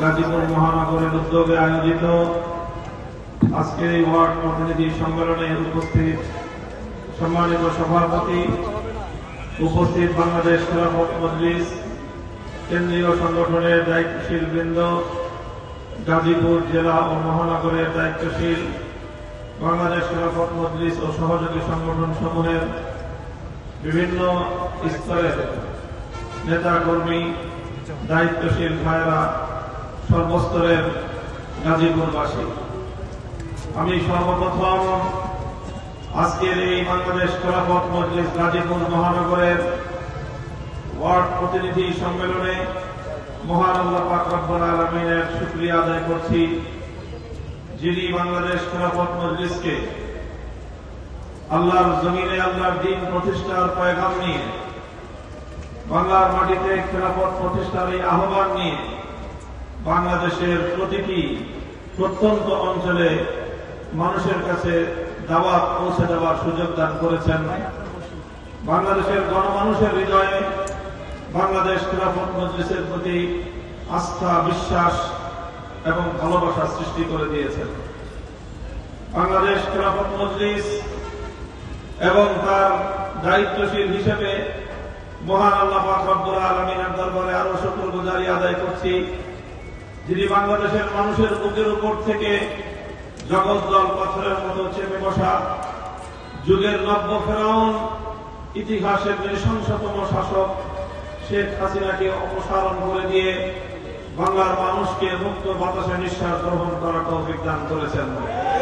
গাজীপুর মহানগরের উদ্যোগে আয়োজিত আজকের এই ওয়ার্ড প্রতিনিধি সম্মেলনে উপস্থিত সম্মানিত সভাপতি, উপস্থিত বাংলাদেশ খেলাফত মজলিস, কেন্দ্রীয় সংগঠনের দায়িত্বশীল বৃন্দ, গাজীপুর জেলা ও মহানগরের দায়িত্বশীল বাংলাদেশ খেলাফত মজলিস ও সহযোগী সংগঠন সমূহের বিভিন্ন স্তরের নেতা কর্মী, দায়িত্বশীল ভাইরা সর্বস্তরের গাজীপুরবাসী। আমি সর্বপ্রথম আজকের এই বাংলাদেশ খেলাফত মজলিস গাজীপুর মহানগরের ওয়ার্ড প্রতিনিধি সম্মেলনে মহান আল্লাহ পাক রব্বুল আলমিনের শুক্রিয়া আদায় করছি। যিনি বাংলাদেশ খেলাফত মজলিসকে আল্লাহর জমিনে আল্লাহর দিন প্রতিষ্ঠার পয়গাম নিয়ে বাংলার মাটিতে খেলাফত প্রতিষ্ঠার এই আহ্বান নিয়ে বাংলাদেশের প্রতিটি প্রত্যন্ত অঞ্চলে মানুষের কাছে দাওয়াত পৌঁছে দেওয়ার সুযোগ দান করেছেন। বাংলাদেশের গণমানুষের হৃদয়ে বাংলাদেশ খেলাফত মজলিসের প্রতি আস্থা, বিশ্বাস এবং ভালোবাসা সৃষ্টি করে দিয়েছেন। বাংলাদেশ খেলাফত মজলিস এবং তার দায়িত্বশীল হিসেবে মহান আল্লাহ পাক আলমিনের দরবারে আরও শুকর গুজারি আদায় করছি। যিনি বাংলাদেশের মানুষের বুকের উপর থেকে জগৎ দল পাথরের মতো চেপে বসা যুগের নব্য ফেরাউন, ইতিহাসের নৃশংসতম শাসক শেখ হাসিনাকে অপসারণ করে দিয়ে বাংলার মানুষকে মুক্ত বাতাসে নিঃশ্বাস গ্রহণ করা তৌফিক দান করেছেন।